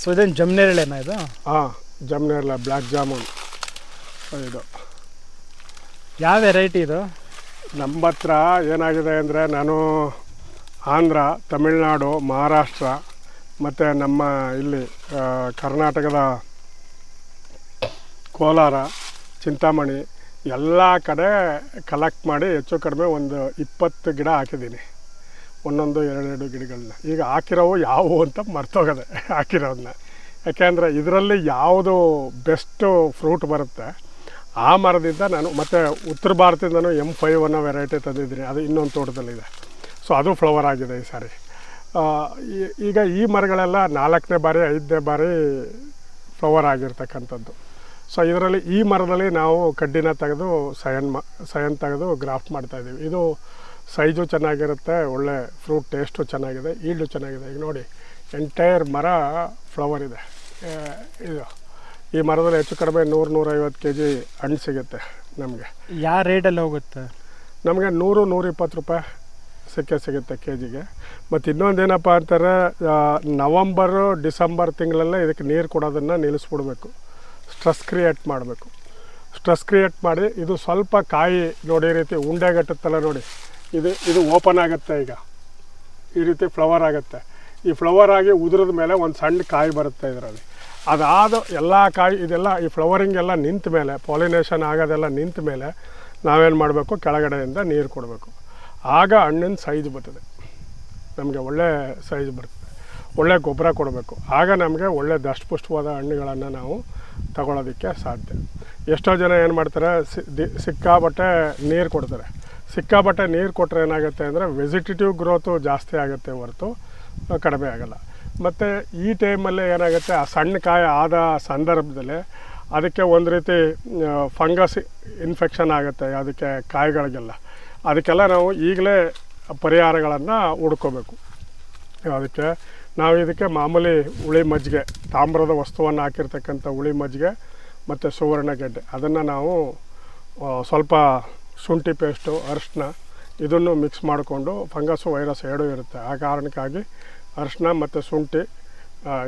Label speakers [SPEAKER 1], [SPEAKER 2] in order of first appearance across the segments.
[SPEAKER 1] So ಇದೇನು ಜಮ್ನೇರಳೆನಾ ಇದು?
[SPEAKER 2] ಹಾಂ ಜಮ್ನೇರಳೆ ಬ್ಲ್ಯಾಕ್ ಜಾಮೂನ್ ಇದು.
[SPEAKER 1] ಯಾವ ವೆರೈಟಿ ಇದು?
[SPEAKER 2] ನಮ್ಮ ಹತ್ರ ಏನಾಗಿದೆ ಅಂದರೆ ನಾನು ಆಂಧ್ರ ತಮಿಳ್ನಾಡು ಮಹಾರಾಷ್ಟ್ರ ಮತ್ತು ನಮ್ಮ ಇಲ್ಲಿ ಕರ್ನಾಟಕದ ಕೋಲಾರ ಚಿಂತಾಮಣಿ ಎಲ್ಲ ಕಡೆ ಕಲೆಕ್ಟ್ ಮಾಡಿ ಹೆಚ್ಚು ಕಡಿಮೆ ಒಂದು ಇಪ್ಪತ್ತು ಗಿಡ ಹಾಕಿದ್ದೀನಿ. ಒಂದೊಂದು, ಎರಡೆರಡು ಗಿಡಗಳನ್ನ ಈಗ ಹಾಕಿರೋವು ಯಾವುವು ಅಂತ ಮರ್ತೋಗದೆ ಹಾಕಿರೋದನ್ನ ಯಾಕೆಂದರೆ ಇದರಲ್ಲಿ ಯಾವುದು ಬೆಸ್ಟು ಫ್ರೂಟ್ ಬರುತ್ತೆ, ಆ ಮರದಿಂದ ನಾನು ಮತ್ತು ಉತ್ತರ ಭಾರತದಿಂದನೂ ಎಂ ಫೈವ್ ಅನ್ನೋ ವೆರೈಟಿ ತಂದಿದ್ದೀನಿ. ಅದು ಇನ್ನೊಂದು ತೋಟದಲ್ಲಿದೆ. ಸೊ ಅದು ಫ್ಲವರ್ ಆಗಿದೆ ಈ ಸಾರಿ. ಈಗ ಈ ಮರಗಳೆಲ್ಲ ನಾಲ್ಕನೇ ಬಾರಿ, ಐದನೇ ಬಾರಿ ಫ್ಲವರ್ ಆಗಿರ್ತಕ್ಕಂಥದ್ದು. ಸೊ ಇದರಲ್ಲಿ ಈ ಮರದಲ್ಲಿ ನಾವು ಕಡ್ಡಿನ ತೆಗೆದು, ಸಯನ್ ಮ, ಸಯನ್ ತೆಗೆದು, ಗ್ರಾಫ್ಟ್ ಮಾಡ್ತಾಯಿದ್ದೀವಿ ಇದು ಸೈಜು ಚೆನ್ನಾಗಿರುತ್ತೆ ಒಳ್ಳೆ ಫ್ರೂಟ್ ಟೇಸ್ಟು ಚೆನ್ನಾಗಿದೆ ಈಲ್ಡು ಚೆನ್ನಾಗಿದೆ. ಈಗ ನೋಡಿ ಎಂಟೈರ್ ಮರ ಫ್ಲವರ್ ಇದೆ. ಇದು ಈ ಮರದಲ್ಲಿ ಹೆಚ್ಚು ಕಡಿಮೆ ನೂರು ನೂರೈವತ್ತು ಕೆ ಜಿ ಹಣ್ಣು ಸಿಗುತ್ತೆ ನಮಗೆ.
[SPEAKER 1] ಯಾವ ರೇಟಲ್ಲಿ ಹೋಗುತ್ತೆ?
[SPEAKER 2] ನಮಗೆ ನೂರು ನೂರಿಪ್ಪತ್ತು ರೂಪಾಯಿ ಸಿಕ್ಕೇ ಸಿಗುತ್ತೆ ಕೆ ಜಿಗೆ ಮತ್ತು ಇನ್ನೊಂದೇನಪ್ಪ ಅಂತಾರೆ ಆ, ನವಂಬರು ಡಿಸೆಂಬರ್ ತಿಂಗಳಲ್ಲೇ ಇದಕ್ಕೆ ನೀರು ಕೊಡೋದನ್ನು ನಿಲ್ಲಿಸ್ಬಿಡ್ಬೇಕು. ಸ್ಟ್ರೆಸ್ ಕ್ರಿಯೇಟ್ ಮಾಡಬೇಕು. ಸ್ಟ್ರೆಸ್ ಕ್ರಿಯೇಟ್ ಮಾಡಿ ಇದು ಸ್ವಲ್ಪ ಕಾಯಿ ನೋಡಿ ರೀತಿ ಉಂಡೆಗಟ್ಟುತ್ತಲ್ಲ ನೋಡಿ ಇದು ಇದು ಓಪನ್ ಆಗುತ್ತೆ ಈಗ. ಈ ರೀತಿ ಫ್ಲವರ್ ಆಗುತ್ತೆ. ಈ ಫ್ಲವರ್ ಆಗಿ ಉದುರಿದ ಮೇಲೆ ಒಂದು ಸಣ್ಣ ಕಾಯಿ ಬರುತ್ತೆ ಇದರಲ್ಲಿ. ಅದಾದ ಎಲ್ಲ ಕಾಯಿ, ಇದೆಲ್ಲ ಈ ಫ್ಲವರಿಂಗ್ ಎಲ್ಲ ನಿಂತ ಮೇಲೆ ಪಾಲಿನೇಷನ್ ಆಗೋದೆಲ್ಲ ನಿಂತ ಮೇಲೆ ನಾವೇನು ಮಾಡಬೇಕು? ಕೆಳಗಡೆಯಿಂದ ನೀರು ಕೊಡಬೇಕು. ಆಗ ಹಣ್ಣಿನ ಸೈಜ್ ಬರ್ತದೆ. ನಮಗೆ ಒಳ್ಳೆ ಸೈಜ್ ಬರ್ತದೆ. ಒಳ್ಳೆ ಗೊಬ್ಬರ ಕೊಡಬೇಕು. ಆಗ ನಮಗೆ ಒಳ್ಳೆ ದಷ್ಟಪುಷ್ಟವಾದ ಹಣ್ಣುಗಳನ್ನು ನಾವು ತಗೊಳ್ಳೋದಕ್ಕೆ ಸಾಧ್ಯ. ಎಷ್ಟೋ ಜನ ಏನು ಮಾಡ್ತಾರೆ ಸಿಕ್ಕಾಬಟ್ಟೆ ನೀರು ಕೊಡ್ತಾರೆ. ಸಿಕ್ಕಾಬಟ್ಟೆ ನೀರು ಕೊಟ್ಟರೆ ಏನಾಗುತ್ತೆ ಅಂದರೆ ವೆಜಿಟೇಟಿವ್ ಗ್ರೋತು ಜಾಸ್ತಿ ಆಗುತ್ತೆ ಹೊರತು ಕಡಿಮೆ ಆಗೋಲ್ಲ. ಮತ್ತು ಈ ಟೈಮಲ್ಲಿ ಏನಾಗುತ್ತೆ, ಆ ಸಣ್ಣ ಕಾಯಿ ಆದ ಸಂದರ್ಭದಲ್ಲಿ ಅದಕ್ಕೆ ಒಂದು ರೀತಿ ಫಂಗಸ್ ಇನ್ಫೆಕ್ಷನ್ ಆಗುತ್ತೆ ಅದಕ್ಕೆ ಕಾಯಿಗಳಿಗೆಲ್ಲ. ಅದಕ್ಕೆಲ್ಲ ನಾವು ಈಗಲೇ ಪರಿಹಾರಗಳನ್ನು ಹುಡ್ಕೋಬೇಕು. ಅದಕ್ಕೆ ನಾವು ಇದಕ್ಕೆ ಮಾಮೂಲಿ ಹುಳಿ ಮಜ್ಜಿಗೆ, ತಾಮ್ರದ ವಸ್ತುವನ್ನು ಹಾಕಿರ್ತಕ್ಕಂಥ ಹುಳಿ ಮಜ್ಜಿಗೆ ಮತ್ತು ಸುವರ್ಣ ಗೆಡ್ಡೆ. ಅದನ್ನು ನಾವು ಸ್ವಲ್ಪ ಶುಂಠಿ ಪೇಸ್ಟು ಅರಿಶಿನ ಇದನ್ನು ಮಿಕ್ಸ್ ಮಾಡಿಕೊಂಡು ಫಂಗಸ್ಸು ವೈರಸ್ ಎರಡೂ ಇರುತ್ತೆ. ಆ ಕಾರಣಕ್ಕಾಗಿ ಅರಿಶಿನ ಮತ್ತು ಶುಂಠಿ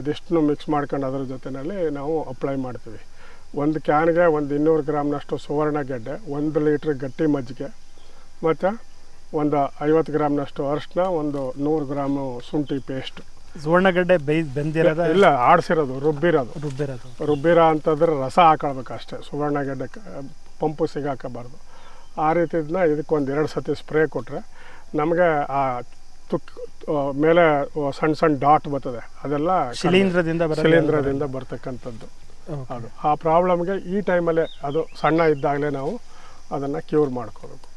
[SPEAKER 2] ಇದಿಷ್ಟನ್ನು ಮಿಕ್ಸ್ ಮಾಡ್ಕೊಂಡು ಅದರ ಜೊತೆಯಲ್ಲಿ ನಾವು ಅಪ್ಲೈ ಮಾಡ್ತೀವಿ. ಒಂದು ಕ್ಯಾನ್ಗೆ ಒಂದು ಇನ್ನೂರು ಗ್ರಾಮ್ನಷ್ಟು ಸುವರ್ಣ ಗೆಡ್ಡೆ ಒಂದು ಲೀಟ್ರ್ ಗಟ್ಟಿ ಮಜ್ಜಿಗೆ ಮತ್ತು ಒಂದು ಐವತ್ತು ಗ್ರಾಮ್ನಷ್ಟು ಅರಿಶಿನ ಒಂದು ನೂರು ಗ್ರಾಮು ಶುಂಠಿ ಪೇಸ್ಟ್
[SPEAKER 1] ಸುವರ್ಣಗಡ್ಡೆ ಬೇಯ್ ಬೆಂದಿರೋದು?
[SPEAKER 2] ಇಲ್ಲ ಆಡಿಸಿರೋದು ರುಬ್ಬಿರೋದು.
[SPEAKER 1] ರುಬ್ಬಿರೋದು.
[SPEAKER 2] ರುಬ್ಬಿರೋ ಅಂತಂದ್ರೆ ರಸ ಹಾಕೊಳ್ಬೇಕು ಅಷ್ಟೇ ಸುವರ್ಣಗೆಡ್ಡೆ ಪಂಪು ಸಿಗಾಕಬಾರ್ದು. ಆ ರೀತಿದನ್ನ ಇದಕ್ಕೊಂದು ಎರಡು ಸತಿ ಸ್ಪ್ರೇ ಕೊಟ್ಟರೆ ನಮಗೆ ಆ ತುಕ್ ಮೇಲೆ ಸಣ್ಣ ಸಣ್ಣ ಡಾಟ್ ಬರ್ತದೆ. ಅದೆಲ್ಲ.
[SPEAKER 1] ಶಿಲೀಂಧ್ರದಿಂದ
[SPEAKER 2] ಶಿಲೀಂಧ್ರದಿಂದ ಬರ್ತಕ್ಕಂಥದ್ದು. ಅದು. ಆ ಪ್ರಾಬ್ಲಮ್ಗೆ ಈ ಟೈಮಲ್ಲೇ ಅದು ಸಣ್ಣ ಇದ್ದಾಗಲೇ ನಾವು ಅದನ್ನು ಕ್ಯೂರ್ ಮಾಡ್ಕೋಬೇಕು.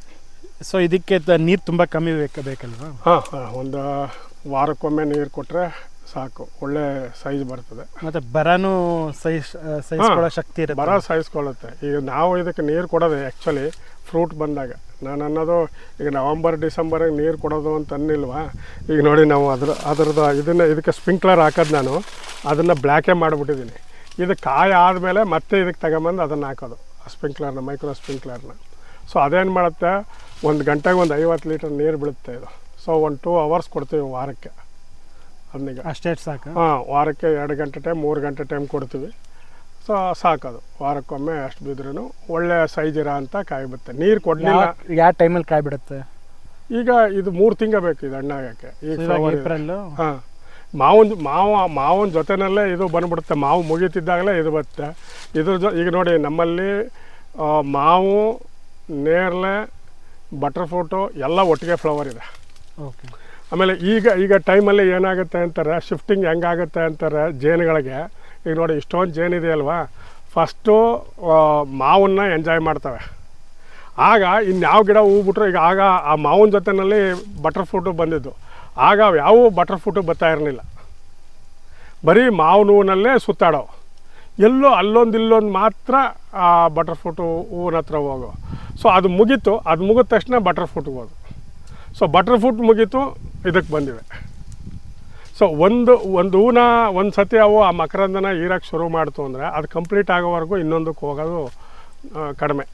[SPEAKER 1] ಸೊ ಇದಕ್ಕೆ ನೀರು ತುಂಬ ಕಮ್ಮಿ ಬೇಕು ಬೇಕಲ್ವಾ?
[SPEAKER 2] ಹಾಂ ಹಾಂ. ಒಂದು ವಾರಕ್ಕೊಮ್ಮೆ ನೀರು ಕೊಟ್ಟರೆ ಸಾಕು. ಒಳ್ಳೆ ಸೈಜ್ ಬರ್ತದೆ.
[SPEAKER 1] ಮತ್ತೆ ಬರನು ಸೈಜ್ ಸಹಿಸ್ಕೊಳ್ಳೋ ಶಕ್ತಿ ಇರುತ್ತೆ.
[SPEAKER 2] ಬರ ಸಾಯಿಸ್ಕೊಳ್ಳುತ್ತೆ ಈಗ ನಾವು ಇದಕ್ಕೆ ನೀರು ಕೊಡೋದು ಆ್ಯಕ್ಚುಲಿ ಫ್ರೂಟ್ ಬಂದಾಗ. ನಾನು ಅನ್ನೋದು ಈಗ ನವಂಬರ್ ಡಿಸೆಂಬರಿಗೆ ನೀರು ಕೊಡೋದು ಅಂತ ಅನ್ನಿಲ್ವಾ? ಈಗ ನೋಡಿ ನಾವು ಅದ್ರ ಅದ್ರದ್ದು ಇದನ್ನು ಇದಕ್ಕೆ ಸ್ಪ್ರಿಂಕ್ಲರ್ ಹಾಕೋದು ನಾನು. ಅದನ್ನು ಬ್ಲ್ಯಾಕೇ ಮಾಡಿಬಿಟ್ಟಿದ್ದೀನಿ ಇದು ಕಾಯಿ ಆದಮೇಲೆ ಮತ್ತೆ ಇದಕ್ಕೆ ತಗೊಂಬಂದು ಅದನ್ನು ಹಾಕೋದು. ಸ್ಪ್ರಿಂಕ್ಲರ್ನ ಮೈಕ್ರೋ ಸ್ಪ್ರಿಂಕ್ಲರ್ನ ಸೊ ಅದೇನು ಮಾಡುತ್ತೆ? ಒಂದು ಗಂಟೆಗೆ ಒಂದು ಐವತ್ತು ಲೀಟರ್ ನೀರು ಬೀಳುತ್ತೆ ಇದು. ಸೊ ಒಂದು ಟೂ ಅವರ್ಸ್ ಕೊಡ್ತೀವಿ ವಾರಕ್ಕೆ. ಅದನ್ನೀಗ
[SPEAKER 1] ಅಷ್ಟೇ ಸಾಕು?
[SPEAKER 2] ಹಾಂ ವಾರಕ್ಕೆ ಎರಡು ಗಂಟೆ ಟೈಮ್ ಮೂರು ಗಂಟೆ ಟೈಮ್ ಕೊಡ್ತೀವಿ. ಸೊ ಸಾಕದು. ವಾರಕ್ಕೊಮ್ಮೆ ಅಷ್ಟು ಬಿದ್ರೂ ಒಳ್ಳೆ ಸೈಜ್ ಇರೋ ಅಂತ ಕಾಯಿ ಬಿಡುತ್ತೆ ನೀರು ಕೊಡಲಿಲ್ಲ.
[SPEAKER 1] ಯಾವ ಟೈಮಲ್ಲಿ ಕಾಯಿ ಬಿಡುತ್ತೆ
[SPEAKER 2] ಈಗ ಇದು ಮೂರು ತಿಂಗ ಬೇಕು ಇದು ಹಣ್ಣಾಗಕ್ಕೆ ಈಗ ಹಾಂ. ಮಾವನ ಮಾವ ಮಾವನ ಜೊತೆನಲ್ಲೇ ಇದು ಬಂದ್ಬಿಡುತ್ತೆ. ಮಾವು ಮುಗೀತಿದ್ದಾಗಲೇ ಇದು ಬರುತ್ತೆ. ಇದ್ರ ಜೊ ಈಗ ನೋಡಿ ನಮ್ಮಲ್ಲಿ ಮಾವು ನೇರಳೆ ಬಟರ್ ಫ್ರೂಟು ಎಲ್ಲ ಒಟ್ಟಿಗೆ ಫ್ಲವರ್ ಇದೆ.
[SPEAKER 1] ಓಕೆ
[SPEAKER 2] ಆಮೇಲೆ ಈಗ ಈಗ ಟೈಮಲ್ಲಿ ಏನಾಗುತ್ತೆ ಅಂತಾರೆ ಶಿಫ್ಟಿಂಗ್ ಹೆಂಗಾಗುತ್ತೆ ಅಂತಾರೆ ಜೇನುಗಳಿಗೆ. ಈಗ ನೋಡಿ, ಇಷ್ಟೊಂದು ಜೇನಿದೆ ಅಲ್ವಾ? ಫಸ್ಟು ಮಾವನ್ನ ಎಂಜಾಯ್ ಮಾಡ್ತವೆ. ಆಗ ಇನ್ಯಾವ ಗಿಡ ಹೂ ಬಿಟ್ರು, ಈಗ ಆಗ ಆ ಮಾವಿನ ಜೊತೆಯಲ್ಲಿ ಬಟರ್ ಫ್ರೂಟು ಬಂದಿದ್ದು. ಆಗ ಯಾವ ಬಟರ್ ಫ್ರೂಟು ಬರ್ತಾ ಇರಲಿಲ್ಲ. ಬರೀ ಮಾವಿನ ಹೂವಿನಲ್ಲೇ ಸುತ್ತಾಡೋ ಎಲ್ಲೋ ಅಲ್ಲೊಂದು ಇಲ್ಲೊಂದು ಮಾತ್ರ ಆ ಬಟರ್ ಫ್ರೂಟು ಹೂವಿನ ಹತ್ರ ಹೋಗೋ. ಸೊ ಅದು ಮುಗೀತು. ಅದು ಮುಗಿದ ತಕ್ಷಣ ಬಟರ್ ಫ್ರೂಟ್ಗೆ ಹೋದು ಸೊ ಬಟರ್ ಫ್ರೂಟ್ ಮುಗೀತು, ಇದಕ್ಕೆ ಬಂದಿವೆ. ಸೊ ಒಂದು ಒಂದು ಹೂನ, ಒಂದು ಸತಿ ಅವು ಆ ಮಕರಂದನ ಹೀರಕ್ಕೆ ಶುರು ಮಾಡ್ತು ಅಂದರೆ ಅದು ಕಂಪ್ಲೀಟ್ ಆಗೋವರೆಗೂ ಇನ್ನೊಂದಕ್ಕೆ ಹೋಗೋದು ಕಡಿಮೆ.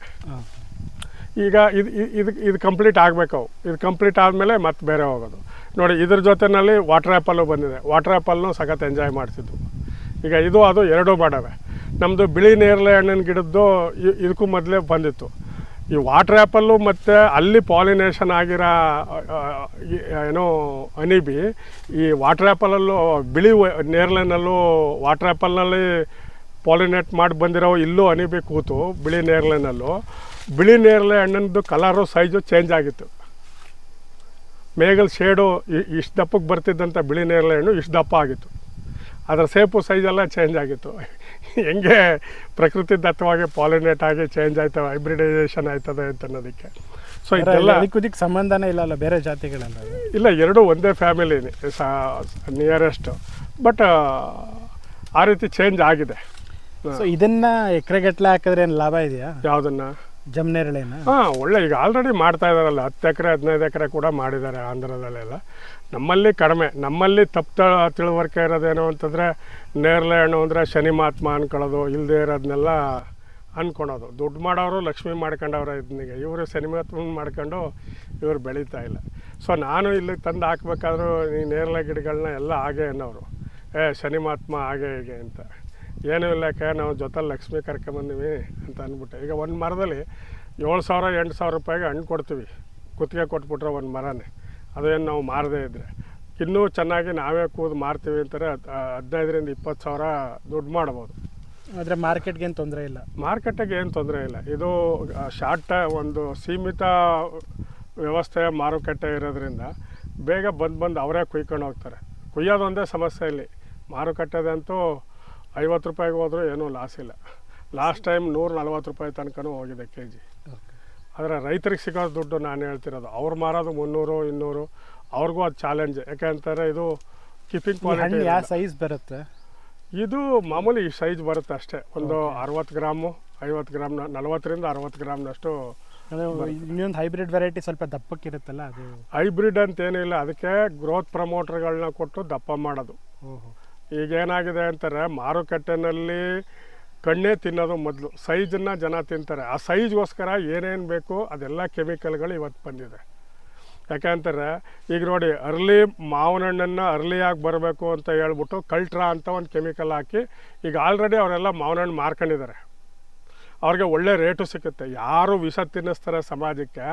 [SPEAKER 2] ಈಗ ಇದು ಇದು ಇದು ಕಂಪ್ಲೀಟ್ ಆಗಬೇಕು ಅವು. ಇದು ಕಂಪ್ಲೀಟ್ ಆದಮೇಲೆ ಮತ್ತೆ ಬೇರೆ ಹೋಗೋದು. ನೋಡಿ, ಇದ್ರ ಜೊತೆಯಲ್ಲಿ ವಾಟರ್ ಆ್ಯಪಲ್ಲು ಬಂದಿದೆ. ವಾಟರ್ ಆ್ಯಪಲ್ನು ಸಖತ್ ಎಂಜಾಯ್ ಮಾಡ್ತಿದ್ವು. ಈಗ ಇದು, ಅದು ಎರಡೂ ಬಾಡವೆ ನಮ್ಮದು ಬಿಳಿ ನೇರಳೆ ಹಣ್ಣಿನ ಗಿಡದ್ದು ಇದಕ್ಕೂ ಮೊದಲೇ ಬಂದಿತ್ತು. ಈ ವಾಟರ್ ಆ್ಯಪಲ್ಲು ಮತ್ತು ಅಲ್ಲಿ ಪಾಲಿನೇಷನ್ ಆಗಿರೋ ಏನೋ ಅನಿಬಿ, ಈ ವಾಟರ್ ಆ್ಯಪಲಲ್ಲೂ ಬಿಳಿ ನೇರಳೆನಲ್ಲೂ ವಾಟರ್ ಆ್ಯಪಲ್ನಲ್ಲಿ ಪಾಲಿನೇಟ್ ಮಾಡಿ ಬಂದಿರೋ ಇಲ್ಲೂ ಅನಿಬಿ ಕೂತು, ಬಿಳಿ ನೇರಳೆನಲ್ಲೂ. ಬಿಳಿ ನೇರಳೆ ಹಣ್ಣಿನದು ಕಲರು ಸೈಜು ಚೇಂಜ್ ಆಗಿತ್ತು. ಮೇಗಲ್ ಶೇಡು ಇಷ್ಟು ದಪ್ಪಕ್ಕೆ ಬರ್ತಿದ್ದಂಥ ಬಿಳಿ ನೇರಳೆ ಹಣ್ಣು ಇಷ್ಟು ದಪ್ಪ ಆಗಿತ್ತು. ಅದರ ಸೇಪು ಸೈಜೆಲ್ಲ ಚೇಂಜ್ ಆಗಿತ್ತು. ಹೆಂಗೆ ಪ್ರಕೃತಿ ದತ್ತವಾಗಿ ಪಾಲಿನೇಟ್ ಆಗಿ ಚೇಂಜ್ ಆಯ್ತವೆ ಹೈಬ್ರಿಡೈಸೇಷನ್ ಆಯ್ತದೆ ಅಂತ ಅನ್ನೋದಕ್ಕೆ ಸೊ ಇದೆಲ್ಲ
[SPEAKER 1] ಅದಕ್ಕೆ ಇದಕ್ಕೆ ಸಂಬಂಧನೇ ಇಲ್ಲ ಅಲ್ಲ ಬೇರೆ ಜಾತಿಗಳೆಲ್ಲ
[SPEAKER 2] ಇಲ್ಲ ಎರಡೂ ಒಂದೇ ಫ್ಯಾಮಿಲಿನೇ ನಿಯರೆಸ್ಟ್ ಬಟ್ ಆ ರೀತಿ ಚೇಂಜ್ ಆಗಿದೆ.
[SPEAKER 1] ಸೊ ಇದನ್ನ ಎಕರೆಗಟ್ಟಲೆ ಹಾಕಿದ್ರೆ ಏನು ಲಾಭ ಇದೆಯಾ?
[SPEAKER 2] ಯಾವುದನ್ನ?
[SPEAKER 1] ಜಮ್ನೇರಳೆನ?
[SPEAKER 2] ಹಾಂ ಒಳ್ಳೆ ಈಗ ಆಲ್ರೆಡಿ ಮಾಡ್ತಾ ಇದಾರಲ್ಲ ಹತ್ತು ಎಕರೆ ಹದಿನೈದು ಎಕರೆ ಕೂಡ ಮಾಡಿದ್ದಾರೆ ಆಂಧ್ರದಲ್ಲೆಲ್ಲ. ನಮ್ಮಲ್ಲಿ ಕಡಿಮೆ, ನಮ್ಮಲ್ಲಿ ತಪ್ಪು ತಿಳುವಳಿಕೆ ಇರೋದೇನು ಅಂತಂದರೆ, ನೇರಳೆ ಹಣ್ಣು ಅಂದರೆ ಶನಿ ಮಹಾತ್ಮ ಅನ್ಕೊಳ್ಳೋದು ಇಲ್ಲದೆ ಇರೋದನ್ನೆಲ್ಲ ಅಂದ್ಕೊಳೋದು ದುಡ್ಡು ಮಾಡೋರು ಲಕ್ಷ್ಮಿ ಮಾಡ್ಕೊಂಡವ್ರೆ ಇದನ್ನಿಗೆ ಇವರು ಶನಿ ಮಹಾತ್ಮ ಮಾಡ್ಕೊಂಡು ಇವರು ಬೆಳೀತಾ ಇಲ್ಲ. ಸೊ ನಾನು ಇಲ್ಲಿ ತಂದು ಹಾಕ್ಬೇಕಾದ್ರೂ ಈ ನೇರಳೆ ಗಿಡಗಳನ್ನ ಎಲ್ಲ ಹಾಗೆ ಅನ್ನೋರು. ಏ, ಶನಿ ಮಹಾತ್ಮ ಹಾಗೆ ಹೀಗೆ ಅಂತ. ಏನೂ ಇಲ್ಲಕ್ಕೆ ನಾವು ಜೊತೆ ಲಕ್ಷ್ಮಿ ಕರ್ಕೊಂಬಂದೀವಿ ಅಂತ ಅಂದ್ಬಿಟ್ಟು. ಈಗ ಒಂದು ಮರದಲ್ಲಿ ಏಳು ಸಾವಿರ ಎಂಟು ಸಾವಿರ ರೂಪಾಯಿಗೆ ಹಣ್ಣು ಕೊಡ್ತೀವಿ. ಕುತ್ತಿಗೆ ಕೊಟ್ಬಿಟ್ರೆ ಒಂದು ಮರನೇ. ಅದೇನು ನಾವು ಮಾರದೇ ಇದ್ದರೆ ಇನ್ನೂ ಚೆನ್ನಾಗಿ ನಾವೇ ಕೂದು ಮಾರ್ತೀವಿ ಅಂತಾರೆ. ಹದ್- ಹದಿನೈದರಿಂದ ಇಪ್ಪತ್ತು ಸಾವಿರ ದುಡ್ಡು ಮಾಡ್ಬೋದು.
[SPEAKER 1] ಆದರೆ ಮಾರ್ಕೆಟ್ಗೆ ಏನು ತೊಂದರೆ ಇಲ್ಲ?
[SPEAKER 2] ಮಾರ್ಕೆಟಿಗೆ ಏನು ತೊಂದರೆ ಇಲ್ಲ. ಇದು ಶಾರ್ಟ್ ಒಂದು ಸೀಮಿತ ವ್ಯವಸ್ಥೆಯ ಮಾರುಕಟ್ಟೆ ಇರೋದ್ರಿಂದ ಬೇಗ ಬಂದು ಬಂದು ಅವರೇ ಕುಯ್ಕೊಂಡು ಹೋಗ್ತಾರೆ. ಕುಯ್ಯೋದೊಂದೇ ಸಮಸ್ಯೆ ಇಲ್ಲಿ. ಮಾರುಕಟ್ಟೆದಂತೂ ಐವತ್ತು ರೂಪಾಯಿಗೆ ಹೋದರೂ ಏನೂ ಲಾಸ್ ಇಲ್ಲ. ಲಾಸ್ಟ್ ಟೈಮ್ ನೂರ ನಲ್ವತ್ತು ರೂಪಾಯಿ ತನಕನೂ ಹೋಗಿದೆ ಕೆ ಜಿ ಆದರೆ ರೈತರಿಗೆ ಸಿಗೋ ದುಡ್ಡು ನಾನು ಹೇಳ್ತಿರೋದು. ಅವ್ರು ಮಾರೋದು ಮುನ್ನೂರು ಇನ್ನೂರು ಅವ್ರಿಗೂ ಅದು ಚಾಲೆಂಜ್ ಯಾಕೆಂತಾರೆ ಇದು ಕೀಪಿಂಗ್
[SPEAKER 1] ಕ್ವಾಲಿಟಿ ಯಾವ ಸೈಜ್ ಬರುತ್ತೆ?
[SPEAKER 2] ಇದು ಮಾಮೂಲಿ ಈ ಸೈಜ್ ಬರುತ್ತೆ ಅಷ್ಟೇ. ಒಂದು ಅರವತ್ತು ಗ್ರಾಮು ಐವತ್ತು ಗ್ರಾಮ್ನ ನಲವತ್ತರಿಂದ ಅರವತ್ತು ಗ್ರಾಮ್ನಷ್ಟು
[SPEAKER 1] ಇನ್ನೊಂದು ಹೈಬ್ರಿಡ್ ವೆರೈಟಿ ಸ್ವಲ್ಪ ದಪ್ಪಕ್ಕಿರುತ್ತಲ್ಲ ಅದು?
[SPEAKER 2] ಹೈಬ್ರಿಡ್ ಅಂತ ಏನಿಲ್ಲ ಅದಕ್ಕೆ ಗ್ರೋತ್ ಪ್ರಮೋಟರ್ಗಳನ್ನ ಕೊಟ್ಟು ದಪ್ಪ ಮಾಡೋದು.
[SPEAKER 1] ಓಹೋ.
[SPEAKER 2] ಈಗ ಏನಾಗಿದೆ ಅಂತಾರೆ ಮಾರುಕಟ್ಟೆನಲ್ಲಿ ಕಣ್ಣೇ ತಿನ್ನೋದು ಮೊದಲು. ಸೈಜನ್ನು ಜನ ತಿಂತಾರೆ. ಆ ಸೈಜ್ಗೋಸ್ಕರ ಏನೇನು ಬೇಕು ಅದೆಲ್ಲ ಕೆಮಿಕಲ್ಗಳು ಇವತ್ತು ಬಂದಿದೆ. ಯಾಕೆಂತಾರೆ ಈಗ ನೋಡಿ ಅರ್ಲಿ ಮಾವಿನ ಹಣ್ಣನ್ನು ಅರ್ಲಿಯಾಗಿ ಬರಬೇಕು ಅಂತ ಹೇಳ್ಬಿಟ್ಟು ಕಲ್ಟ್ರಾ ಅಂತ ಒಂದು ಕೆಮಿಕಲ್ ಹಾಕಿ ಈಗ ಆಲ್ರೆಡಿ ಅವರೆಲ್ಲ ಮಾವಿನ ಹಣ್ಣು ಮಾರ್ಕೊಂಡಿದ್ದಾರೆ. ಅವ್ರಿಗೆ ಒಳ್ಳೆ ರೇಟು ಸಿಗುತ್ತೆ ಯಾರು ವಿಷ ತಿನ್ನಿಸ್ತಾರೆ ಸಮಾಜಕ್ಕೆ,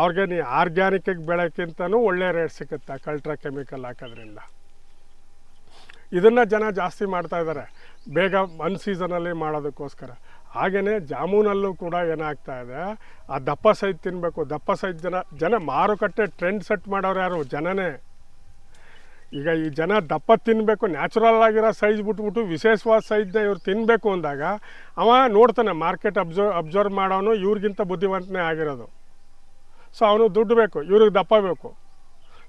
[SPEAKER 2] ಅವ್ರಿಗೆ ನೀ ಆರ್ಗ್ಯಾನಿಕ್ಕಿಗೆ ಬೆಳೆಕ್ಕಿಂತನೂ ಒಳ್ಳೆ ರೇಟ್ ಸಿಗುತ್ತೆ ಕಲ್ಟ್ರಾ ಕೆಮಿಕಲ್ ಹಾಕೋದ್ರಿಂದ. ಇದನ್ನು ಜನ ಜಾಸ್ತಿ ಮಾಡ್ತಾ ಇದ್ದಾರೆ. ಬೇಗ ಅನ್ ಸೀಸನಲ್ಲಿ ಮಾಡೋದಕ್ಕೋಸ್ಕರ. ಹಾಗೆಯೇ ಜಾಮೂನಲ್ಲೂ ಕೂಡ ಏನಾಗ್ತಾ ಇದೆ, ಆ ದಪ್ಪ ಸೈಜ್ ತಿನ್ನಬೇಕು ದಪ್ಪ ಸೈಜ್ ಜನ ಜನ ಮಾರುಕಟ್ಟೆ ಟ್ರೆಂಡ್ ಸೆಟ್ ಮಾಡೋರು ಯಾರು? ಜನನೇ. ಈಗ ಈ ಜನ ದಪ್ಪ ತಿನ್ನಬೇಕು ನ್ಯಾಚುರಲ್ ಆಗಿರೋ ಸೈಜ್ ಬಿಟ್ಬಿಟ್ಟು ವಿಶೇಷವಾದ ಸೈಜ್ನ ಇವ್ರು ತಿನ್ನಬೇಕು ಅಂದಾಗ, ಅವ ನೋಡ್ತಾನೆ ಮಾರ್ಕೆಟ್ ಅಬ್ಸರ್ವ್ ಅಬ್ಸರ್ವ್ ಮಾಡೋನು ಇವ್ರಿಗಿಂತ ಬುದ್ಧಿವಂತನೇ ಆಗಿರೋದು. ಸೊ ಅವನು ದುಡ್ಡು ಬೇಕು, ಇವ್ರಿಗೆ ದಪ್ಪ ಬೇಕು.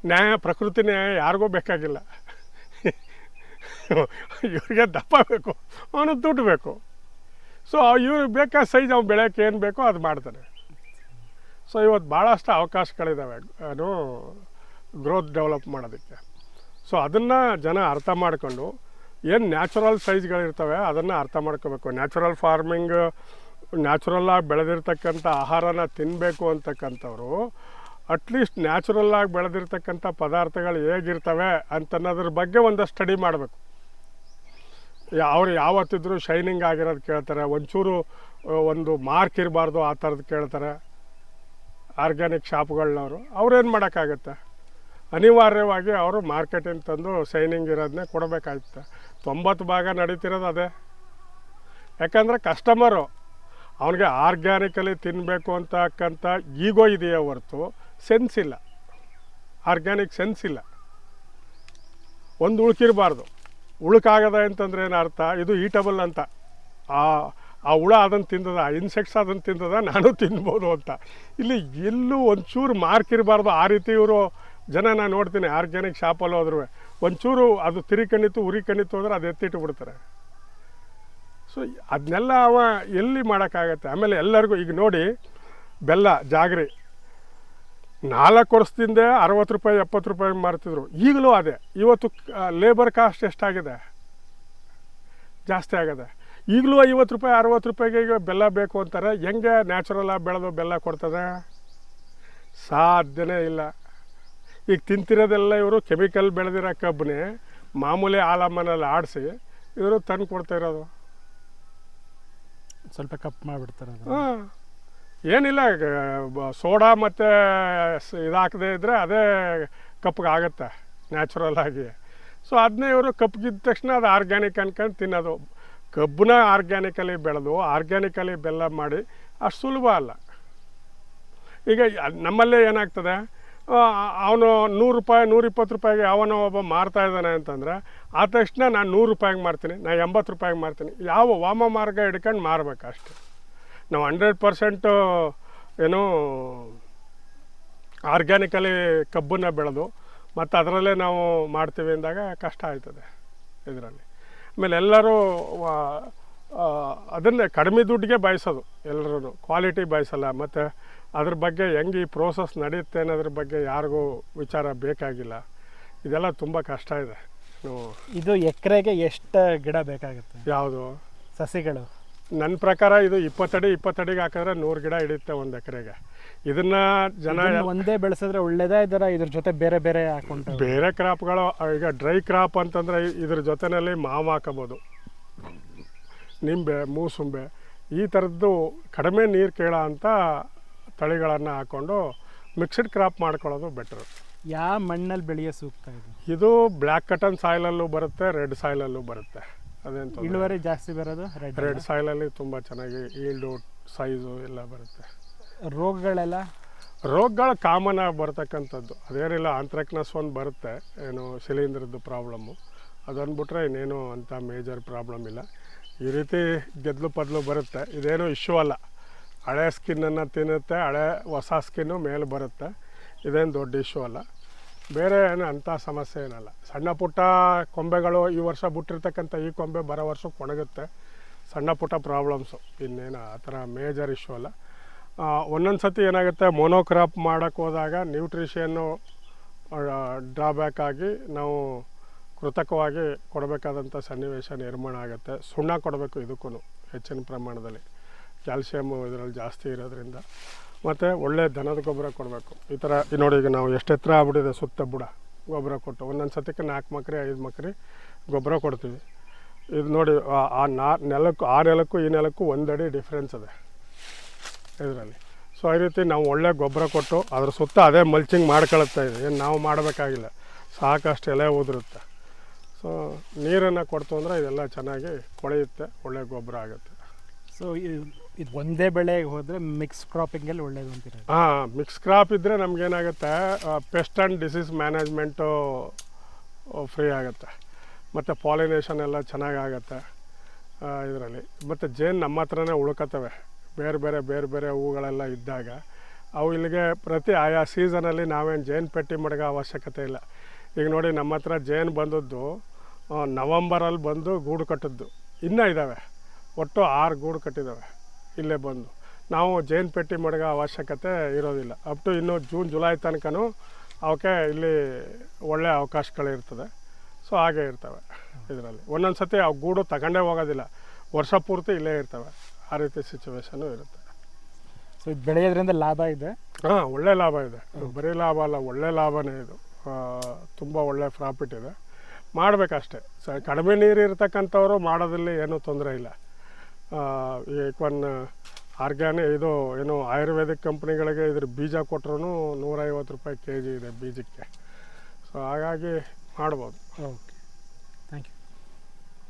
[SPEAKER 2] ನ್ಯಾಯ, ಪ್ರಕೃತಿ ನ್ಯಾಯ ಯಾರಿಗೂ ಬೇಕಾಗಿಲ್ಲ. ಇವ್ರಿಗೆ ದಪ್ಪ ಬೇಕು. ಅವನು ದುಡ್ಡು ಬೇಕು. ಸೊ ಇವ್ರಿಗೆ ಬೇಕಾದ ಸೈಜ್ ಅವ್ನು ಬೆಳೆಯೋಕ್ಕೆ ಏನು ಬೇಕೋ ಅದು ಮಾಡ್ತಾನೆ ಸೊ ಇವತ್ತು ಭಾಳಷ್ಟು ಅವಕಾಶಗಳಿದ್ದಾವೆ ಏನು ಗ್ರೋತ್ ಡೆವಲಪ್ ಮಾಡೋದಕ್ಕೆ. ಸೊ ಅದನ್ನು ಜನ ಅರ್ಥ ಮಾಡಿಕೊಂಡು ಏನು ನ್ಯಾಚುರಲ್ ಸೈಜ್ಗಳಿರ್ತವೆ ಅದನ್ನು ಅರ್ಥ ಮಾಡ್ಕೋಬೇಕು. ನ್ಯಾಚುರಲ್ ಫಾರ್ಮಿಂಗ್ ನ್ಯಾಚುರಲ್ಲಾಗಿ ಬೆಳೆದಿರ್ತಕ್ಕಂಥ ಆಹಾರನ ತಿನ್ನಬೇಕು ಅಂತಕ್ಕಂಥವ್ರು ಅಟ್ಲೀಸ್ಟ್ ನ್ಯಾಚುರಲ್ಲಾಗಿ ಬೆಳೆದಿರ್ತಕ್ಕಂಥ ಪದಾರ್ಥಗಳು ಹೇಗಿರ್ತವೆ ಅಂತನ್ನೋದ್ರ ಬಗ್ಗೆ ಒಂದು ಸ್ಟಡಿ ಮಾಡಬೇಕು. ಅವ್ರು ಯಾವತ್ತಿದ್ರೂ ಶೈನಿಂಗ್ ಆಗಿರೋದು ಕೇಳ್ತಾರೆ. ಒಂಚೂರು ಒಂದು ಮಾರ್ಕ್ ಇರಬಾರ್ದು ಆ ಥರದ್ದು ಕೇಳ್ತಾರೆ. ಆರ್ಗ್ಯಾನಿಕ್ ಶಾಪ್ಗಳನ್ನವರು ಅವ್ರೇನು ಮಾಡೋಕ್ಕಾಗತ್ತೆ? ಅನಿವಾರ್ಯವಾಗಿ ಅವರು ಮಾರ್ಕೆಟಿಂದ ತಂದು ಶೈನಿಂಗ್ ಇರೋದನ್ನೇ ಕೊಡಬೇಕಾಗುತ್ತೆ ತೊಂಬತ್ತು ಭಾಗ ನಡೀತಿರೋದು ಅದೇ. ಯಾಕಂದರೆ ಕಸ್ಟಮರು ಅವನಿಗೆ ಆರ್ಗ್ಯಾನಿಕಲಿ ತಿನ್ನಬೇಕು ಅಂತಕ್ಕಂಥ ಈಗೋ ಇದೆಯೇ ಹೊರತು ಸೆನ್ಸ್ ಇಲ್ಲ. ಆರ್ಗ್ಯಾನಿಕ್ ಸೆನ್ಸ್ ಇಲ್ಲ. ಒಂದು ಉಳುಕಿರಬಾರ್ದು. ಉಳುಕಾಗದ ಅಂತಂದ್ರೆ ಏನು ಅರ್ಥ? ಇದು ಈಟಬಲ್ ಅಂತ. ಆ ಆ ಹುಳ ಅದನ್ನು ತಿಂದದ ಇನ್ಸೆಕ್ಟ್ಸ್ ಅದನ್ನು ತಿಂದದ, ನಾನು ತಿನ್ಬೋದು ಅಂತ. ಇಲ್ಲಿ ಎಲ್ಲೂ ಒಂಚೂರು ಮಾರ್ಕ್ ಇರಬಾರ್ದು. ಆ ರೀತಿ ಇವರು ಜನ ನಾನು ನೋಡ್ತೀನಿ ಆರ್ಗ್ಯಾನಿಕ್ ಶಾಪಲ್ಲಿ ಹೋದ್ರು ಒಂಚೂರು ಅದು ತಿರಿಕಣಿತು ಉರಿಕಣಿತು ಅಂದರೆ ಅದು ಎತ್ತಿಟ್ಟು ಬಿಡ್ತಾರೆ. ಸೊ ಅದನ್ನೆಲ್ಲ ಅವ ಎಲ್ಲಿ ಮಾಡೋಕ್ಕಾಗತ್ತೆ? ಆಮೇಲೆ ಎಲ್ಲರಿಗೂ ಈಗ ನೋಡಿ, ಬೆಲ್ಲ, ಜಾಗ್ರಿ. ನಾಲ್ಕು ವರ್ಷದಿಂದ ಅರವತ್ತು ರೂಪಾಯಿ ಎಪ್ಪತ್ತು ರೂಪಾಯಿ ಮಾರ್ತಿದ್ರು. ಈಗಲೂ ಅದೇ. ಇವತ್ತು ಲೇಬರ್ ಕಾಸ್ಟ್ ಎಷ್ಟಾಗಿದೆ? ಜಾಸ್ತಿ ಆಗಿದೆ. ಈಗಲೂ ಐವತ್ತು ರೂಪಾಯಿ ಅರವತ್ತು ರೂಪಾಯಿಗೆ ಈಗ ಬೆಲ್ಲ ಬೇಕು ಅಂತಾರೆ. ಹೆಂಗೆ ನ್ಯಾಚುರಲಾಗಿ ಬೆಳೆದು ಬೆಲ್ಲ ಕೊಡ್ತದೆ? ಸಾಧ್ಯನೇ ಇಲ್ಲ. ಈಗ ತಿಂತಿರೋದೆಲ್ಲ ಇವರು ಕೆಮಿಕಲ್ ಬೆಳೆದಿರೋ ಕಬ್ಬನೇ ಮಾಮೂಲಿ ಆಲಮ್ಮನಲ್ಲಿ ಆಡಿಸಿ ಇವರು ತಂದು ಕೊಡ್ತಾ ಇರೋದು.
[SPEAKER 1] ಸ್ವಲ್ಪ ಕಪ್ ಮಾಡಿಬಿಡ್ತಾರೆ
[SPEAKER 2] ಹಾಂ. ಏನಿಲ್ಲ ಸೋಡಾ ಮತ್ತು ಇದು ಹಾಕದೇ ಇದ್ದರೆ ಅದೇ ಕಪ್ಗೆ ಆಗುತ್ತೆ ನ್ಯಾಚುರಲ್ ಆಗಿ. ಸೊ ಅದನ್ನೇ ಇವರು ಕಪ್ಗಿದ್ದ ತಕ್ಷಣ ಅದು ಆರ್ಗ್ಯಾನಿಕ್ ಅನ್ಕೊಂಡು ತಿನ್ನೋದು. ಕಬ್ಬನ್ನ ಆರ್ಗ್ಯಾನಿಕಲಿ ಬೆಳೆದು ಆರ್ಗ್ಯಾನಿಕಲಿ ಬೆಲ್ಲ ಮಾಡಿ, ಅಷ್ಟು ಸುಲಭ ಅಲ್ಲ. ಈಗ, ನಮ್ಮಲ್ಲೇ ಏನಾಗ್ತದೆ ಅವನು ನೂರು ರೂಪಾಯಿ, ನೂರಿಪ್ಪತ್ತು ರೂಪಾಯಿಗೆ ಅವನ ಒಬ್ಬ ಮಾರ್ತಾ ಇದ್ದಾನೆ ಅಂತಂದರೆ, ಆ ತಕ್ಷಣ ನಾನು ನೂರು ರೂಪಾಯಿಗೆ ಮಾರ್ತೀನಿ ನಾನು ಎಂಬತ್ತು ರೂಪಾಯಿಗೆ ಮಾರ್ತೀನಿ, ಯಾವ ವಾಮ ಮಾರ್ಗ ಹಿಡ್ಕೊಂಡು ಮಾರ್ಬೇಕು ನಾವು ಹಂಡ್ರೆಡ್ ಪರ್ಸೆಂಟು ಏನು ಆರ್ಗ್ಯಾನಿಕಲಿ ಕಬ್ಬನ್ನು ಬೆಳೆದು ಮತ್ತು ಅದರಲ್ಲೇ ನಾವು ಮಾಡ್ತೀವಿ ಅಂದಾಗ ಕಷ್ಟ ಆಯ್ತದೆ ಇದರಲ್ಲಿ. ಆಮೇಲೆ ಎಲ್ಲರೂ ಅದನ್ನೇ ಕಡಿಮೆ ದುಡ್ಡಿಗೆ ಬಯಸೋದು ಎಲ್ಲರೂ ಕ್ವಾಲಿಟಿ ಬಯಸಲ್ಲ. ಮತ್ತು ಅದ್ರ ಬಗ್ಗೆ ಹೆಂಗೆ ಈ ಪ್ರೋಸೆಸ್ ನಡೆಯುತ್ತೆ ಅನ್ನೋದ್ರ ಬಗ್ಗೆ ಯಾರಿಗೂ ವಿಚಾರ ಬೇಕಾಗಿಲ್ಲ. ಇದೆಲ್ಲ ತುಂಬ ಕಷ್ಟ ಇದೆ.
[SPEAKER 1] ಇದು ಎಕರೆಗೆ ಎಷ್ಟು ಗಿಡ ಬೇಕಾಗುತ್ತೆ?
[SPEAKER 2] ಯಾವುದು?
[SPEAKER 1] ಸಸಿಗಳು.
[SPEAKER 2] ನನ್ನ ಪ್ರಕಾರ ಇದು ಇಪ್ಪತ್ತಡಿ ಇಪ್ಪತ್ತಡಿಗೆ ಹಾಕಿದ್ರೆ ನೂರು ಗಿಡ ಹಿಡಿಯುತ್ತೆ ಒಂದು ಎಕರೆಗೆ. ಇದನ್ನ ಜನ
[SPEAKER 1] ಒಂದೇ ಬೆಳೆಸಿದ್ರೆ ಒಳ್ಳೇದೇ? ಇದರ ಇದ್ರ ಜೊತೆ ಬೇರೆ ಬೇರೆ ಹಾಕೊಂಡು
[SPEAKER 2] ಬೇರೆ ಕ್ರಾಪ್ಗಳು ಈಗ ಡ್ರೈ ಕ್ರಾಪ್ ಅಂತಂದರೆ ಇದ್ರ ಜೊತೆಯಲ್ಲಿ ಮಾವು ಹಾಕೋಬೋದು. ನಿಂಬೆ ಮೂಸುಂಬೆ ಈ ಥರದ್ದು ಕಡಿಮೆ ನೀರು ಕೇಳೋ ಅಂಥ ತಳಿಗಳನ್ನು ಹಾಕ್ಕೊಂಡು ಮಿಕ್ಸ್ಡ್ ಕ್ರಾಪ್ ಮಾಡ್ಕೊಳ್ಳೋದು ಬೆಟ್ರು
[SPEAKER 1] ಯಾವ ಮಣ್ಣಲ್ಲಿ ಬೆಳೆಯೋ ಸೂಕ್ತ ಇದು?
[SPEAKER 2] ಇದು ಬ್ಲ್ಯಾಕ್ ಕಟನ್ ಸಾಯಿಲಲ್ಲೂ ಬರುತ್ತೆ ರೆಡ್ ಸಾಯಿಲಲ್ಲೂ ಬರುತ್ತೆ.
[SPEAKER 1] ಇಳುವರಿ ಜಾಸ್ತಿ ಬರೋದು ರೆಡ್
[SPEAKER 2] ರೆಡ್ ಸಾಯಿಲಲ್ಲಿ ತುಂಬ ಚೆನ್ನಾಗಿ ಈಲ್ಡು ಸೈಜು ಎಲ್ಲ ಬರುತ್ತೆ.
[SPEAKER 1] ರೋಗಗಳೆಲ್ಲ?
[SPEAKER 2] ರೋಗಗಳು ಕಾಮನ್ ಆಗಿ ಬರ್ತಕ್ಕಂಥದ್ದು. ಅದೇನಿಲ್ಲ ಆಂಥ್ರಾಕ್ನಸ್ ಒಂದು ಬರುತ್ತೆ. ಏನು ಶಿಲೀಂಧ್ರದ್ದು ಪ್ರಾಬ್ಲಮ್ಮು ಅದನ್ನು ಬಿಟ್ರೆ ಇನ್ನೇನು ಅಂಥ ಮೇಜರ್ ಪ್ರಾಬ್ಲಮ್ ಇಲ್ಲ. ಈ ರೀತಿ ಗೆದ್ಲು ಪದ್ಲು ಬರುತ್ತೆ. ಇದೇನು ಇಶ್ಯೂ ಅಲ್ಲ. ಹಳೆ ಸ್ಕಿನ್ನನ್ನು ತಿನ್ನುತ್ತೆ ಹಳೆ ಹೊಸ ಸ್ಕಿನ್ನು ಮೇಲೆ ಬರುತ್ತೆ. ಇದೇನು ದೊಡ್ಡ ಇಶ್ಯೂ ಅಲ್ಲ. ಬೇರೆ ಏನು ಅಂಥ ಸಮಸ್ಯೆ ಏನಲ್ಲ. ಸಣ್ಣ ಪುಟ್ಟ ಕೊಂಬೆಗಳು ಈ ವರ್ಷ ಬಿಟ್ಟಿರ್ತಕ್ಕಂಥ ಈ ಕೊಂಬೆ ಬರೋ ವರ್ಷಕ್ಕೆ ಒಣಗುತ್ತೆ. ಸಣ್ಣ ಪುಟ್ಟ ಪ್ರಾಬ್ಲಮ್ಸು. ಇನ್ನೇನು ಆ ಥರ ಮೇಜರ್ ಇಶ್ಯೂ ಅಲ್ಲ. ಒಂದೊಂದು ಸತಿ ಏನಾಗುತ್ತೆ, ಮೊನೋಕ್ರಾಪ್ ಮಾಡೋಕ್ಕೆ ಹೋದಾಗ ನ್ಯೂಟ್ರಿಷನ್ನು ಡ್ರಾಬ್ಯಾಕ್ ಆಗಿ ನಾವು ಕೃತಕವಾಗಿ ಕೊಡಬೇಕಾದಂಥ ಸನ್ನಿವೇಶ ನಿರ್ಮಾಣ ಆಗುತ್ತೆ. ಸುಣ್ಣ ಕೊಡಬೇಕು ಇದಕ್ಕೂ ಹೆಚ್ಚಿನ ಪ್ರಮಾಣದಲ್ಲಿ. ಕ್ಯಾಲ್ಸಿಯಮ್ಮು ಇದರಲ್ಲಿ ಜಾಸ್ತಿ ಇರೋದ್ರಿಂದ. ಮತ್ತು ಒಳ್ಳೆ ದನದ ಗೊಬ್ಬರ ಕೊಡಬೇಕು. ಈ ಥರ ನೋಡಿ ಈಗ ನಾವು ಎಷ್ಟು ಎತ್ತರ ಆಗ್ಬಿಟ್ಟಿದೆ ಸುತ್ತ ಬುಡ ಗೊಬ್ಬರ ಕೊಟ್ಟು. ಒಂದೊಂದು ಸತಿಕ್ಕೆ ನಾಲ್ಕು ಮಕ್ರಿ, ಐದು ಮಕ್ರಿ ಗೊಬ್ಬರ ಕೊಡ್ತೀವಿ. ಇದು ನೋಡಿ, ಆ- ಆ ನಾ, ನೆಲಕ್ಕೂ, ಆ ನೆಲಕ್ಕೂ, ಈ ನೆಲಕ್ಕೂ ಒಂದಡಿ ಡಿಫ್ರೆನ್ಸ್ ಇದೆ ಇದರಲ್ಲಿ. ಸೊ ಈ ರೀತಿ ನಾವು ಒಳ್ಳೆ ಗೊಬ್ಬರ ಕೊಟ್ಟು ಅದ್ರ ಸುತ್ತ ಅದೇ ಮಲ್ಚಿಂಗ್ ಮಾಡ್ಕೊಳ್ತಾ ಇದೆ ಏನು ನಾವು ಮಾಡಬೇಕಾಗಿಲ್ಲ. ಸಾಕಷ್ಟು ಎಲೆ ಉದುರುತ್ತೆ. ಸೊ ನೀರನ್ನು ಕೊಡ್ತು ಅಂದರೆ ಇದೆಲ್ಲ ಚೆನ್ನಾಗಿ ಕೊಳೆಯುತ್ತೆ, ಒಳ್ಳೆ ಗೊಬ್ಬರ ಆಗುತ್ತೆ.
[SPEAKER 1] ಸೊ ಇದು ಒಂದೇ ಬೆಳೆಗೆ ಹೋದರೆ ಮಿಕ್ಸ್ ಕ್ರಾಪಿಂಗಲ್ಲಿ ಒಳ್ಳೇದು ಅಂತೀರ
[SPEAKER 2] ಹಾಂ ಮಿಕ್ಸ್ ಕ್ರಾಪ್ ಇದ್ದರೆ ನಮಗೇನಾಗುತ್ತೆ pest and disease management free ಆಗುತ್ತೆ. ಮತ್ತು ಪಾಲಿನೇಷನ್ ಎಲ್ಲ ಚೆನ್ನಾಗಾಗತ್ತೆ ಇದರಲ್ಲಿ. ಮತ್ತು ಜೇನು ನಮ್ಮ ಹತ್ರನೇ ಉಳ್ಕೊತವೆ ಬೇರೆ ಬೇರೆ ಬೇರೆ ಬೇರೆ ಹೂಗಳೆಲ್ಲ ಇದ್ದಾಗ, ಅವು ಇಲ್ಲಿಗೆ ಪ್ರತಿ ಆಯಾ ಸೀಸನಲ್ಲಿ ನಾವೇನು ಜೇನು ಪೆಟ್ಟಿ ಮಡಗೋ ಅವಶ್ಯಕತೆ ಇಲ್ಲ. ಈಗ ನೋಡಿ, ನಮ್ಮ ಹತ್ರ ಜೇನು ಬಂದದ್ದು ನವಂಬರಲ್ಲಿ ಬಂದು ಗೂಡು ಕಟ್ಟಿದ್ದು. ಇನ್ನೂ ಇದ್ದಾವೆ ಒಟ್ಟು ಆರು ಗೂಡು ಕಟ್ಟಿದ್ದಾವೆ ಇಲ್ಲೇ ಬಂದು. ನಾವು ಜೇನು ಪೆಟ್ಟಿ ಮಡಗೋ ಅವಶ್ಯಕತೆ ಇರೋದಿಲ್ಲ. ಅಪ್ ಟು ಇನ್ನು ಜೂನ್ ಜುಲೈ ತನಕನೂ ಅವಕ್ಕೆ ಇಲ್ಲಿ ಒಳ್ಳೆಯ ಅವಕಾಶಗಳಿರ್ತದೆ ಸೊ ಹಾಗೆ ಇರ್ತವೆ ಇದರಲ್ಲಿ. ಒಂದೊಂದು ಸತಿ ಅವು ಗೂಡು ತಗೊಂಡೇ ಹೋಗೋದಿಲ್ಲ. ವರ್ಷ ಪೂರ್ತಿ ಇಲ್ಲೇ ಇರ್ತವೆ. ಆ ರೀತಿ ಸಿಚುವೇಶನು ಇರುತ್ತೆ.
[SPEAKER 1] ಸೊ ಇದು ಬೆಳೆಯೋದ್ರಿಂದ ಲಾಭ ಇದೆ?
[SPEAKER 2] ಹಾಂ ಒಳ್ಳೆ ಲಾಭ ಇದೆ. ಬರೀ ಲಾಭ ಅಲ್ಲ ಒಳ್ಳೆ ಲಾಭನೇ ಇದು. ತುಂಬ ಒಳ್ಳೆ ಪ್ರಾಫಿಟ್ ಇದೆ. ಮಾಡಬೇಕಷ್ಟೇ. ಸ ಕಡಿಮೆ ನೀರು ಇರ್ತಕ್ಕಂಥವ್ರು ಮಾಡೋದ್ರಲ್ಲಿ ಏನೂ ತೊಂದರೆ ಇಲ್ಲ. ಈಕ್ವನ್ ಆರ್ಗ್ಯಾನಿ ಇದು ಏನು ಆಯುರ್ವೇದಿಕ್ ಕಂಪ್ನಿಗಳಿಗೆ ಇದ್ರ ಬೀಜ ಕೊಟ್ರೂ ನೂರೈವತ್ತು ರೂಪಾಯಿ ಕೆ ಜಿ ಇದೆ ಬೀಜಕ್ಕೆ. ಸೊ ಹಾಗಾಗಿ ಮಾಡ್ಬೋದು.